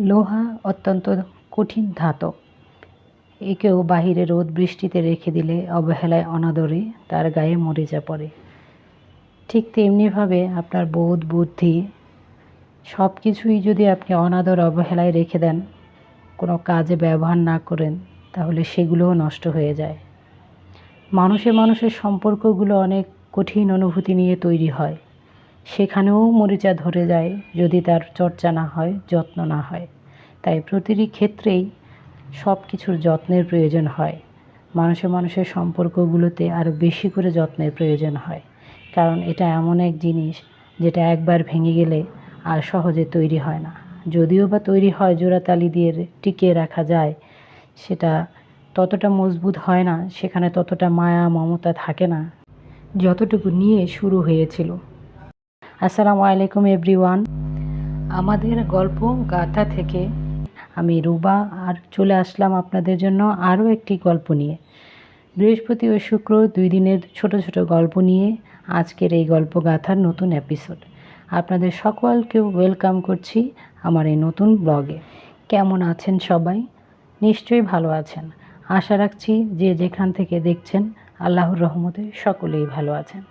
লোহা অত্যন্ত কঠিন ধাতব। একেও বাহিরে রোদ বৃষ্টিতে রেখে দিলে অবহেলায় অনাদরে তার গায়ে মরিচা পড়ে। ঠিক তেমনিভাবে আপনার বোধ, বুদ্ধি সব কিছুই যদি আপনি অনাদর, অবহেলায় রেখে দেন, কোনো কাজে ব্যবহার না করেন, তাহলে সেগুলোও নষ্ট হয়ে যায়। মানুষে মানুষের সম্পর্কগুলো অনেক কঠিন অনুভূতি নিয়ে তৈরি হয়। সেখানেও মরিচা ধরে যায় যদি তার চর্চা না হয়, যত্ন না হয়। তাই প্রতিটি ক্ষেত্রেই সব কিছুর যত্নের প্রয়োজন হয়। মানুষে মানুষের সম্পর্কগুলোতে আরও বেশি করে যত্নের প্রয়োজন হয়। কারণ এটা এমন এক জিনিস যেটা একবার ভেঙে গেলে আর সহজে তৈরি হয় না। যদিও বা তৈরি হয় জোড়াতালি দিয়ে টিকিয়ে রাখা যায়, সেটা ততটা মজবুত হয় না, সেখানে ততটা মায়া, মমতা থাকে না। যতটুকু নিয়ে শুরু হয়েছিল। আসসালামু আলাইকুম এভরিওয়ান। আমাদের গল্প গাথা থেকে আমি রুবা আর চলে আসলাম আপনাদের জন্য আরও একটি গল্প নিয়ে। বৃহস্পতি ও শুক্র দুই দিনের ছোট ছোট গল্প নিয়ে আজকের এই গল্প গাথার নতুন এপিসোড আপনাদের সকলকেও ওয়েলকাম করছি আমার এই নতুন ব্লগে কেমন আছেন সবাই? নিশ্চয়ই ভালো আছেন। আশা রাখছি যে যেখান থেকে দেখছেন, আল্লাহর রহমতে সকলেই ভালো আছেন।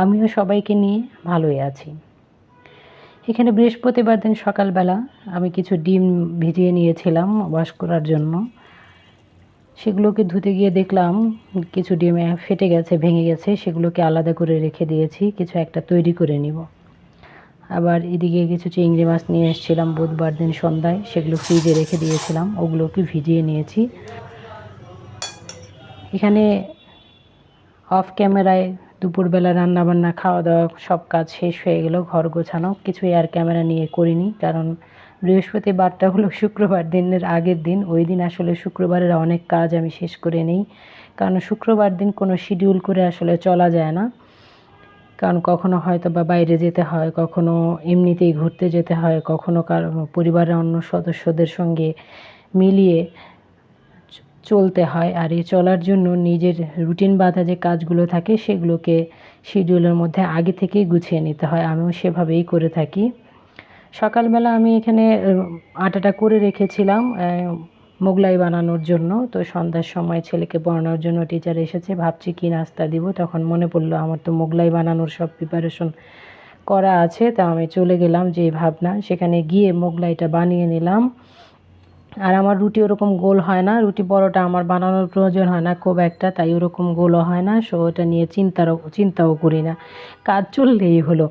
আমিও সবাইকে নিয়ে ভালোই আছি। এখানে বৃহস্পতিবার দিন সকালবেলা আমি কিছু ডিম ভিজিয়ে নিয়েছিলাম ওয়াশ করার জন্য। সেগুলোকে ধুতে গিয়ে দেখলাম কিছু ডিমে ফেটে গেছে, ভেঙে গেছে, সেগুলোকে আলাদা করে রেখে দিয়েছি, কিছু একটা তৈরি করে নিব। আবার এদিকে কিছু চিংড়ি মাছ নিয়ে এসেছিলাম বুধবার দিন সন্ধ্যায়, সেগুলো ফ্রিজে রেখে দিয়েছিলাম, ওগুলোকে ভিজিয়ে নিয়েছি। এখানে অফ ক্যামেরায় দুপুরবেলা রান্নাবান্না খাওয়া দাওয়া সব কাজ শেষ হয়ে গেল, ঘর গোছানো। কিছুই আর ক্যামেরা নিয়ে করিনি, কারণ বৃহস্পতিবারটা হলো শুক্রবার দিনের আগের দিন। ওই দিন আসলে শুক্রবারের অনেক কাজ আমি শেষ করে নিই, কারণ শুক্রবার দিন কোনো শিডিউল করে আসলে চলা যায় না। কারণ কখনো হয়তো বা বাইরে যেতে হয়, কখনো এমনিতেই ঘুরতে যেতে হয়, কখনো কার পরিবারের অন্য সদস্যদের সঙ্গে মিলিয়ে চলতে হয় আর এই চলার জন্য নিজের রুটিন বাঁধা যে কাজগুলো থাকে সেগুলোকে শিডিউলের মধ্যে আগে থেকেই গুছিয়ে নিতে হয়। আমিও সেভাবেই করে থাকি। সকালবেলা আমি এখানে আটাটা করে রেখেছিলাম মোগলাই বানানোর জন্য। তো সন্ধ্যার সময় ছেলেকে পড়ানোর জন্য টিচার এসেছে, ভাবছি কী নাস্তা দিব? তখন মনে পড়ল আমার তো মোগলাই বানানোর সব প্রিপারেশন করা আছে। তা আমি চলে গেলাম যে ভাবনা, সেখানে গিয়ে মোগলাইটা বানিয়ে নিলাম। আর আমার রুটি ওরকম গোল হয় না, রুটি বড়টা আমার বানানোর প্রয়োজন হয় না খুব একটা, তাই ওরকম গোলও হয় না, সো ওটা নিয়ে চিন্তারও, চিন্তাও করি না। কাজ চললেই হলো।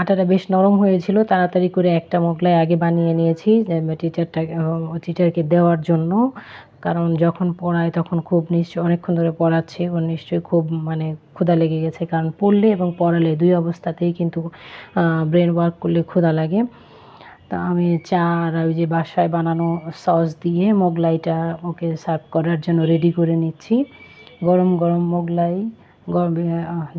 আটাটা বেশ নরম হয়েছিল, তাড়াতাড়ি করে একটা মোগলাই আগে বানিয়ে নিয়েছি টিচারটা টিচারকে দেওয়ার জন্য। কারণ যখন পড়ায় তখন খুব নিশ্চয় অনেকক্ষণ ধরে পড়াচ্ছে, ওর নিশ্চয়ই খুব মানে ক্ষুধা লেগে গেছে। কারণ পড়লে এবং পড়ালে দুই অবস্থাতেই কিন্তু ব্রেন ওয়ার্ক করলে ক্ষুধা লাগে। তা আমি চা আর ওই যে বাসায় বানানো সস দিয়ে মোগলাইটা ওকে সার্ভ করার জন্য রেডি করে নিচ্ছি। গরম গরম মোগলাই, গরম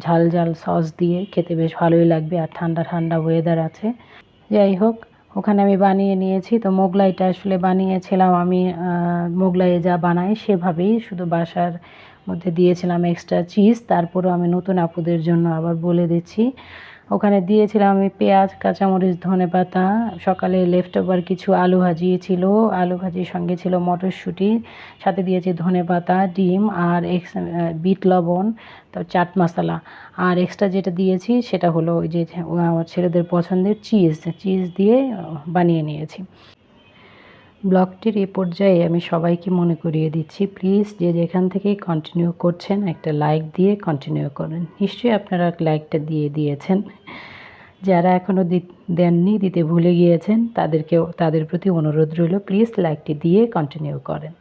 ঝাল ঝাল সস দিয়ে খেতে বেশ ভালোই লাগবে আর ঠান্ডা ঠান্ডা ওয়েদার আছে। যাই হোক, ওখানে আমি বানিয়ে নিয়েছি। তো মোগলাইটা আসলে বানিয়েছিলাম আমি মোগলাইয়ে যা বানাই সেভাবেই। শুধু বাসার মধ্যে দিয়েছিলাম এক্সট্রা চিজ তারপরেও আমি নতুন আপুদের জন্য আবার বলে দিচ্ছি। ওখানে দিয়েছিলাম আমি পেঁয়াজ, কাঁচামরিচ ধনে পাতা সকালে লেফট ওভার কিছু আলু ভাজি ছিল। আলু ভাজির সঙ্গে ছিল মটরশুঁটি, সাথে দিয়েছি ধনে পাতা ডিম আর এক্স বিট লবণ, তো চাট মশলা। আর এক্সট্রা যেটা দিয়েছি সেটা হলো ওই যে ছেলেদের পছন্দের চিজ চিজ দিয়ে বানিয়ে নিয়েছি। ব্লগটির এ পর্যায়ে আমি সবাইকে মনে করিয়ে দিচ্ছি, প্লিজ যে যেখান থেকে কন্টিনিউ করছেন, একটা লাইক দিয়ে কন্টিনিউ করেন। নিশ্চয়ই আপনারা লাইকটা দিয়ে দিয়েছেন। যারা এখনও দেননি, দিতে ভুলে গিয়েছেন, তাদেরকেও, তাদের প্রতি অনুরোধ রইল, প্লিজ লাইকটি দিয়ে কন্টিনিউ করেন।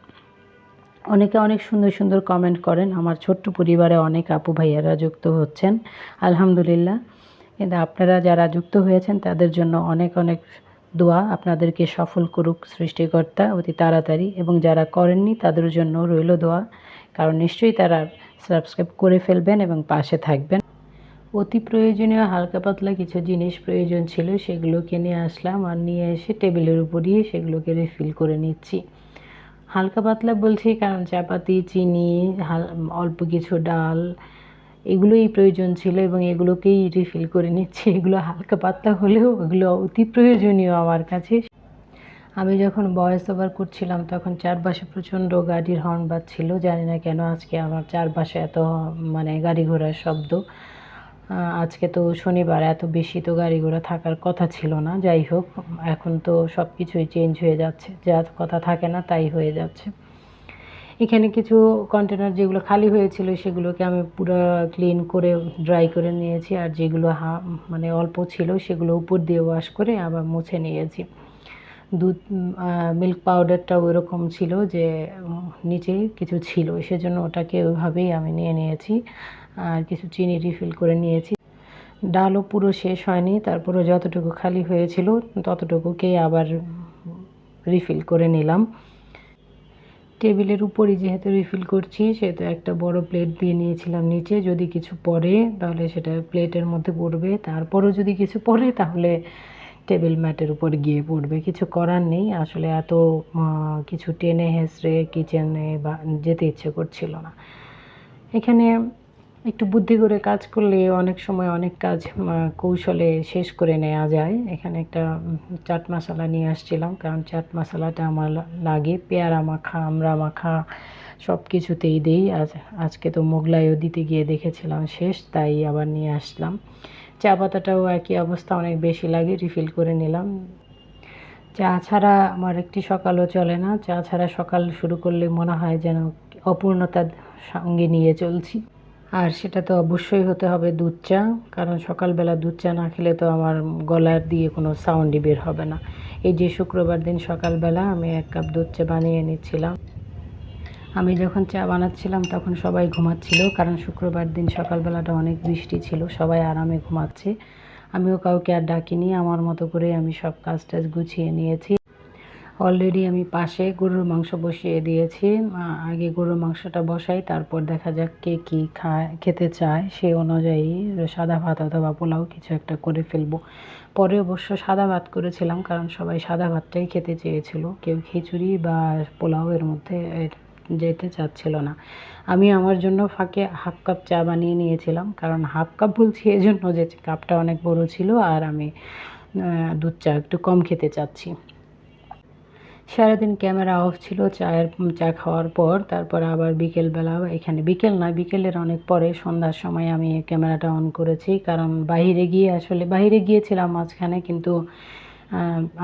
অনেকে অনেক সুন্দর সুন্দর কমেন্ট করেন, আমার ছোট্ট পরিবারে অনেক আপু ভাইয়ারা যুক্ত হচ্ছেন। আলহামদুলিল্লাহ। কিন্তু আপনারা যারা যুক্ত হয়েছেন, তাদের জন্য অনেক অনেক দোয়া আপনাদেরকে সফল করুক সৃষ্টিকর্তা, অতি তাড়াতাড়ি। এবং যারা করেননি, তাদের জন্য রইল দোয়া। কারণ নিশ্চয়ই তারা সাবস্ক্রাইব করে ফেলবেন এবং পাশে থাকবেন। অতি প্রয়োজনীয়, হালকা পাতলা কিছু জিনিস প্রয়োজন ছিল, সেগুলোকে নিয়ে আসলাম আর নিয়ে এসে টেবিলের উপরই সেগুলোকে রিফিল করে নিচ্ছি। হালকা পাতলা বলছি, কারণ চাপাতি, চিনি অল্প কিছু ডাল এগুলোই প্রয়োজন ছিল এবং এগুলোকেই রিফিল করে নিচ্ছি। এগুলো হালকা পাতলা হলেও এগুলো অতি প্রয়োজনীয় আমার কাছে। আমি যখন ভয়েস ওভার করছিলাম তখন চারপাশে প্রচণ্ড গাড়ির হর্ন বাজছিল। জানি না কেন আজকে আমার চারপাশে এত মানে গাড়ি ঘোড়ার শব্দ। আজকে তো শনিবার, এত বেশি তো গাড়ি ঘোড়া থাকার কথা ছিল না। যাই হোক, এখন তো সব কিছুই চেঞ্জ হয়ে যাচ্ছে। যা কথা থাকে না, তাই হয়ে যাচ্ছে। এখানে কিছু কন্টেনার যেগুলো খালি হয়েছিল সেগুলোকে আমি পুরো ক্লিন করে ড্রাই করে নিয়েছি। আর যেগুলো হা মানে অল্প ছিল সেগুলো উপর দিয়ে ওয়াশ করে আবার মুছে নিয়েছি। দুধ মিল্ক পাউডারটা ওইরকম ছিল যে নিচে কিছু ছিল। সেজন্য ওটাকে ওইভাবেই আমি নিয়ে নিয়েছি। আর কিছু চিনি রিফিল করে নিয়েছি। ডালও পুরো শেষ হয়নি। তারপরে যতটুকু খালি হয়েছিল ততটুকুকেই আবার রিফিল করে নিলাম। টেবিলের উপরই যেহেতু রিফিল করছি, সেহেতু একটা বড় প্লেট দিয়ে নিয়েছিলাম নিচে। যদি কিছু পড়ে, তাহলে সেটা প্লেটের মধ্যে পড়বে। তারপরও যদি কিছু পড়ে, তাহলে টেবিল ম্যাটের উপর গিয়ে পড়বে। কিছু করার নেই। আসলে এত কিছু টেনে হেসড়ে কিচেনে বা যেতে ইচ্ছে করছিল না। এখানে একটু বুদ্ধি করে কাজ করলে অনেক সময় অনেক কাজ কৌশলে শেষ করে নেওয়া যায়। এখানে একটা চাট মশলা নিয়ে আসছিলাম, কারণ চাট মশলাটা আমার লাগে। পেয়ারা মাখা, আমড়া মাখা সব কিছুতেই দিই। আজ, আজকে তো মোগলাইও দিতে গিয়ে দেখেছিলাম শেষ, তাই আবার নিয়ে আসলাম। চা পাতাটাও একই অবস্থা, অনেক বেশি লাগে রিফিল করে নিলাম। চা ছাড়া আমার একটি সকালও চলে না। চা ছাড়া সকাল শুরু করলে মনে হয় যেন অপূর্ণতার সঙ্গে নিয়ে চলছি। আর সেটা তো অবশ্যই হতে হবে দুধ চা, কারণ সকালবেলা দুধ চা না খেলে তো আমার গলার দিয়ে কোনো সাউন্ডই বের হবে না। এই যে শুক্রবার দিন সকালবেলা আমি এক কাপ দুধ চা বানিয়ে নিচ্ছিলাম। আমি যখন চা বানাচ্ছিলাম তখন সবাই ঘুমাচ্ছিল, কারণ শুক্রবার দিন সকালবেলাটা অনেক বৃষ্টি ছিল, সবাই আরামে ঘুমাচ্ছে। আমিও কাউকে আর ডাকিনি, আমার মতো করে আমি সব কাজ টাজ গুছিয়ে নিয়েছি। অলরেডি আমি পাশে গরুর মাংস বসিয়ে দিয়েছি। আগে গরুর মাংসটা বসাই, তারপর দেখা যাক কে কী খায়, খেতে চায়। সে অনুযায়ী সাদা ভাত অথবা পোলাও কিছু একটা করে ফেলব। পরে অবশ্য সাদা ভাত করেছিলাম, কারণ সবাই সাদা ভাতটাই খেতে চেয়েছিল। কেউ খিচুড়ি বা পোলাও এর মধ্যে যেতে চাচ্ছিল না। আমি আমার জন্য ফাঁকে হাফ কাপ চা বানিয়ে নিয়েছিলাম, কারণ হাফ কাপ বলছি এই জন্য যে কাপটা অনেক বড় ছিল, আর আমি দুধ চা একটু কম খেতে চাচ্ছি। সারাদিন ক্যামেরা অফ ছিল, চায়ের চা খাওয়ার পর, তারপর আবার বিকেলবেলা, এখানে বিকেল না বিকেলের অনেক পরে সন্ধ্যার সময় আমি ক্যামেরাটা অন করেছি। কারণ বাইরে গিয়ে আসলে, বাইরে গিয়েছিলাম মাঝখানে, কিন্তু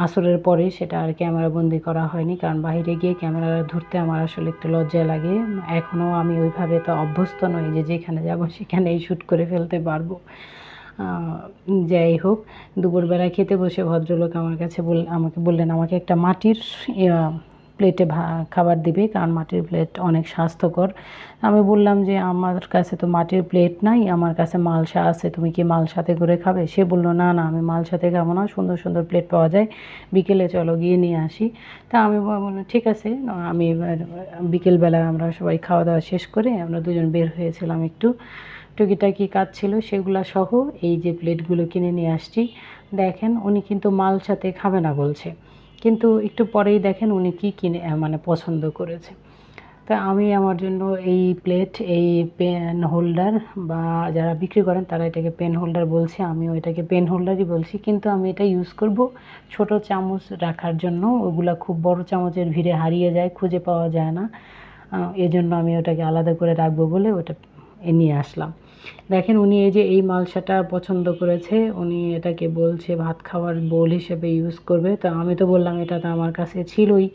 আসরের পরে সেটা আর ক্যামেরা বন্দি করা হয়নি। কারণ বাইরে গিয়ে ক্যামেরা ধরতে আমার আসলে একটু লজ্জা লাগে। এখনও আমি ওইভাবে তো অভ্যস্ত নই যে যেখানে যাব সেখানেই শ্যুট করে ফেলতে পারব। যাই হোক দুপুরবেলা খেতে বসে ভদ্রলোক আমার কাছে বল, আমাকে বললেন, আমাকে একটা মাটির প্লেটে ভা, খাবার দিবে, কারণ মাটির প্লেট অনেক স্বাস্থ্যকর। আমি বললাম যে, আমার কাছে তো মাটির প্লেট নাই, আমার কাছে মালসা আছে, তুমি কি মালসাতে করে খাবে? সে বলল, না না, আমি মালসাতে খাব না, সুন্দর সুন্দর প্লেট পাওয়া যায়, বিকেলে চলো গিয়ে নিয়ে আসি। তা আমি বললাম, ঠিক আছে। আমি বিকেলবেলা আমরা সবাই খাওয়া দাওয়া শেষ করে আমরা দুজন বের হয়েছিলাম একটু। টুকিটাকি কাজ ছিল সেগুলা সহ এই যে প্লেটগুলো কিনে নিয়ে আসছি। দেখেন উনি কিন্তু মাল সাথে খাবে না বলছে। কিন্তু একটু পরেই দেখেন উনি কি কিনে মানে পছন্দ করেছে। তা আমি আমার জন্য এই প্লেট, এই পেন হোল্ডার বা যারা বিক্রি করেন তারা এটাকে পেন হোল্ডার বলছে, আমিও এটাকে পেন হোল্ডারই বলছি। কিন্তু আমি এটা ইউজ করব ছোট চামচ রাখার জন্য, ওগুলা খুব বড় চামচের ভিড়ে হারিয়ে যায়, খুঁজে পাওয়া যায় না। এজন্য আমি ওটাকে আলাদা করে রাখব বলে ওটা নিয়ে আসলাম। দেখেন উনি এই যে এই মালসাটা পছন্দ করেছে, উনি এটাকে বলছে ভাত খাওয়ার বোল হিসেবে ইউজ করবে। তো আমি তো বললাম এটা তো আমার কাছে ছিলই।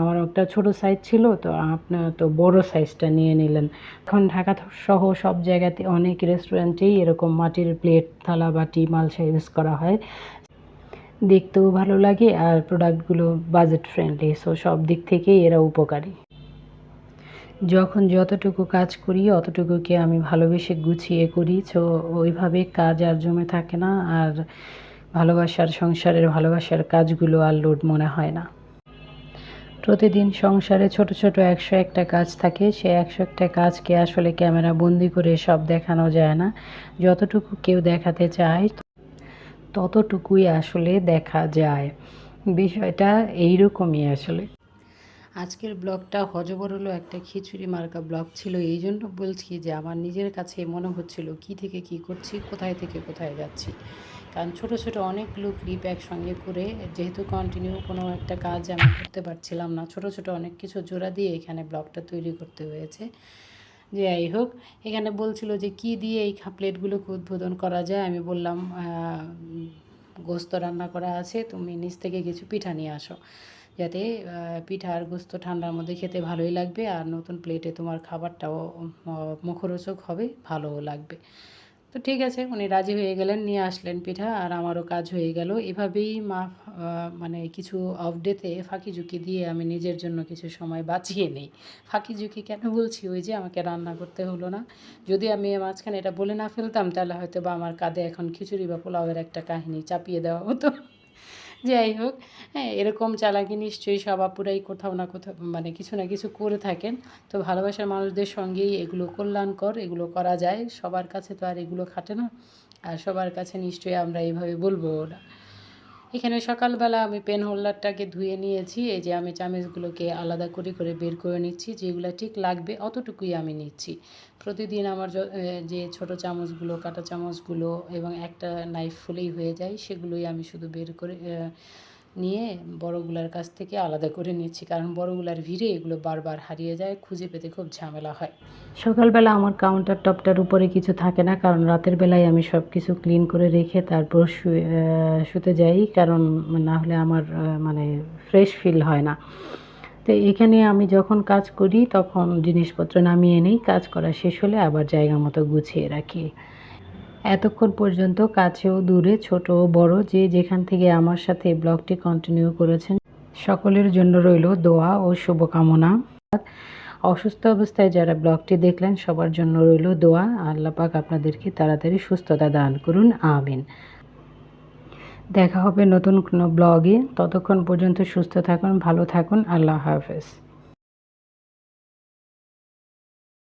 আমার একটা ছোট সাইজ ছিল, তো আপনার তো বড় সাইজটা নিয়ে নিলেন। এখন ঢাকা সহ সব জায়গাতে অনেক রেস্টুরেন্টেই এরকম মাটির প্লেট থালা, বাটি, মালসা ইউজ করা হয়। দেখতেও ভালো লাগে আর প্রোডাক্টগুলো বাজেট ফ্রেন্ডলি সো সব দিক থেকেই এরা উপকারী। যখন যতটুকু কাজ করি, অতটুকুকে আমি ভালোবেসে গুছিয়ে করি। তো ওইভাবে কাজ আর জমে থাকে না, আর ভালোবাসার সংসারের ভালোবাসার কাজগুলো আর লোড মনে হয় না। প্রতিদিন সংসারে ছোট ছোট একশো একটা কাজ থাকে, সে একশো একটা কাজকে আসলে ক্যামেরা বন্দি করে সব দেখানো যায় না। যতটুকু কেউ দেখাতে চায়, ততটুকুই আসলে দেখা যায়। বিষয়টা এইরকমই আসলে। আজকের ব্লগটা হজবরল একটা খিচুড়ি মার্কা ব্লগ ছিল, এই জন্য বলছি যে আমার নিজের কাছে মনে হচ্ছিল কি থেকে কি করছি, কোথায় থেকে কোথায় যাচ্ছি। কারণ ছোটো ছোটো অনেক অনেকগুলো ক্লিপ একসঙ্গে করে, যেহেতু কন্টিনিউ কোনো একটা কাজ আমি করতে পারছিলাম না, ছোটো ছোটো অনেক কিছু জোড়া দিয়ে এখানে ব্লগটা তৈরি করতে হয়েছে। যে যাই হোক, এখানে বলছিল যে কি দিয়ে এই প্লেটগুলোকে উদ্বোধন করা যায়, আমি বললাম গোস্ত রান্না করা আছে, তুমি নিচ থেকে কিছু পিঠা নিয়ে আসো। যাতে পিঠা আর গোস্ত ঠান্ডার মধ্যে খেতে ভালোই লাগবে আর নতুন প্লেটে তোমার খাবারটাও মুখরোচক হবে, ভালোও লাগবে। তো ঠিক আছে, উনি রাজি হয়ে গেলেন, নিয়ে আসলেন পিঠা আর আমারও কাজ হয়ে গেল। এভাবেই মা মানে কিছু অফ ডেতে ফাঁকি ঝুঁকি দিয়ে আমি নিজের জন্য কিছু সময় বাঁচিয়ে নিই। ফাঁকি ঝুঁকি কেন বলছি? ওই যে আমাকে রান্না করতে হলো না। যদি আমি মাঝখানে এটা বলে না ফেলতাম, তাহলে হয়তো বা আমার কাঁধে এখন খিচুড়ি বা পোলাওয়ের একটা কাহিনী চাপিয়ে দেওয়া হতো। যাই হোক হ্যাঁ এরকম চালাকি নিশ্চয়ই সব আপুরাই কোথাও না কোথাও মানে কিছু না কিছু করে থাকেন। তো ভালোবাসার মানুষদের সঙ্গেই এগুলো কল্যাণকর, এগুলো করা যায়। সবার কাছে তো আর এগুলো খাটে না। আর সবার কাছে নিশ্চয়ই আমরা এইভাবে বলব না। এখানে সকালবেলা আমি পেন হোল্ডারটাকে ধুয়ে নিয়েছি। এই যে আমি চামচগুলোকে আলাদা করে করে বের করে নিচ্ছি, যেগুলো ঠিক লাগবে অতটুকুই আমি নিচ্ছি। প্রতিদিন আমার যে ছোট চামচগুলো, কাঁটা চামচগুলো এবং একটা নাইফ ফুলেই হয়ে যায়, সেগুলোই আমি শুধু বের করে নিয়ে বড়গুলার কাছ থেকে আলাদা করে নিচ্ছি। কারণ বড়গুলার ভিড়ে এগুলো বারবার হারিয়ে যায়, খুঁজে পেতে খুব ঝামেলা হয়। সকালবেলা আমার কাউন্টার টপটার উপরে কিছু থাকে না, কারণ রাতের বেলায় আমি সব কিছু ক্লিন করে রেখে তারপর শুয়ে শুতে যাই। কারণ না হলে আমার মানে ফ্রেশ ফিল হয় না। তো এখানে আমি যখন কাজ করি, তখন জিনিসপত্র নামিয়ে নিই, কাজ করা শেষ হলে আবার জায়গা মতো গুছিয়ে রাখি। এতক্ষণ পর্যন্ত কাছেও দূরে, ছোট বড়, যে যেখান থেকে আমার সাথে ব্লগটি কন্টিনিউ করেছেন, সকলের জন্য রইল দোয়া ও শুভকামনা। অসুস্থ অবস্থায় যারা ব্লগটি দেখলেন, সবার জন্য রইল দোয়া। আল্লাহ পাক আপনাদেরকে তাড়াতাড়ি সুস্থতা দান করুন, আমিন। দেখা হবে নতুন কোনো ব্লগে। ততক্ষণ পর্যন্ত সুস্থ থাকুন ভালো থাকুন আল্লাহ হাফেজ।